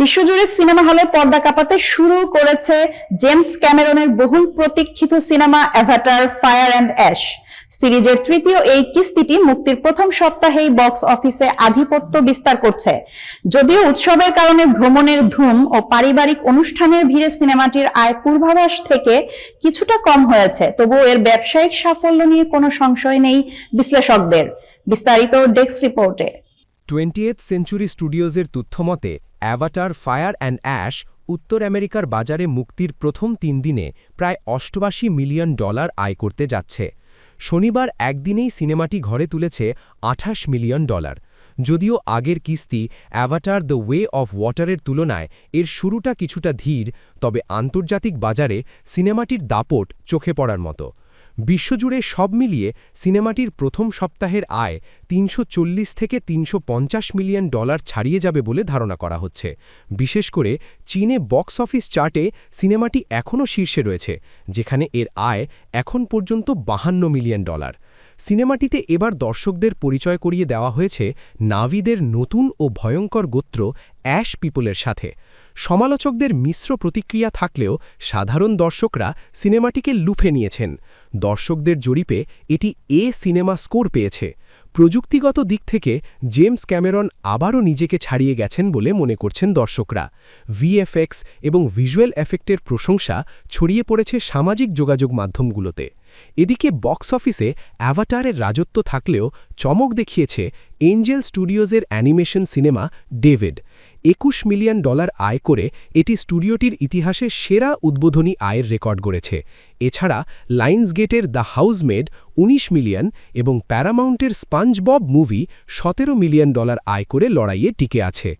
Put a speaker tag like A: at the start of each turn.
A: বিশ্বজুড়ে সিনেমা হলে পর্দা কাঁপাতে শুরু করেছে জেমস ক্যামেরনের বহুল প্রতীক্ষিত cinema Avatar Fire and Ash সিরিজের তৃতীয় এই কিস্তিটি মুক্তির প্রথম সপ্তাহেই বক্স অফিসে আধিপত্য বিস্তার করছে। যদিও উৎসবের কারণে ভ্রমণের ধুম ও পারিবারিক অনুষ্ঠানের ভিড়ে সিনেমাটির আয় পূর্বাভাস থেকে কিছুটা কম হয়েছে, তবুও এর ব্যবসায়িক সাফল্য নিয়ে কোনো সংশয় নেই বিশ্লেষকদের। বিস্তারিত ডেস্ক রিপোর্টে।
B: টোয়েন্টিয়েথ সেঞ্চুরি স্টুডিওজের তথ্যমতে অ্যাভাটার, ফায়ার অ্যান্ড অ্যাশ উত্তর আমেরিকার বাজারে মুক্তির প্রথম তিন দিনে প্রায় অষ্টবাশি মিলিয়ন ডলার আয় করতে যাচ্ছে। শনিবার একদিনেই সিনেমাটি ঘরে তুলেছে আঠাশ মিলিয়ন ডলার। যদিও আগের কিস্তি অ্যাভাটার দ্য ওয়ে অফ ওয়াটারের তুলনায় এর শুরুটা কিছুটা ধীর, তবে আন্তর্জাতিক বাজারে সিনেমাটির দাপট চোখে পড়ার মতো। বিশ্বজুড়ে সব মিলিয়ে সিনেমাটির প্রথম সপ্তাহের আয় তিনশো চল্লিশ থেকে তিনশো পঞ্চাশ মিলিয়ন ডলার ছাড়িয়ে যাবে বলে ধারণা করা হচ্ছে। বিশেষ করে চীনে বক্স অফিস চার্টে সিনেমাটি এখনও শীর্ষে রয়েছে, যেখানে এর আয় এখন পর্যন্ত বাহান্ন মিলিয়ন ডলার। সিনেমাটিতে এবার দর্শকদের পরিচয় করিয়ে দেওয়া হয়েছে নাভিদের নতুন ও ভয়ঙ্কর গোত্র অ্যাশ পিপলের সাথে। সমালোচকদের মিশ্র প্রতিক্রিয়া থাকলেও সাধারণ দর্শকরা সিনেমাটিকে লুফে নিয়েছেন। দর্শকদের জরিপে এটি এ সিনেমা স্কোর পেয়েছে। প্রযুক্তিগত দিক থেকে জেমস ক্যামেরন আবারও নিজেকে ছাড়িয়ে গেছেন বলে মনে করছেন দর্শকরা। ভিএফএক্স এবং ভিজুয়াল এফেক্টের প্রশংসা ছড়িয়ে পড়েছে সামাজিক যোগাযোগ মাধ্যমগুলোতে। এদিকে বক্স অফিসে অ্যাভাটারের রাজত্ব থাকলেও চমক দেখিয়েছে এঞ্জেল স্টুডিওজের অ্যানিমেশন সিনেমা ডেভিড। একুশ মিলিয়ন ডলার আয় করে এটি স্টুডিওটির ইতিহাসে সেরা উদ্বোধনী আয়ের রেকর্ড গড়েছে। এছাড়া লাইন্সগেটের দ্য হাউসমেড ১৯ মিলিয়ন এবং প্যারামাউন্টের স্পাঞ্জ বব মুভি সতেরো মিলিয়ন ডলার আয় করে লড়াইয়ে টিকে আছে।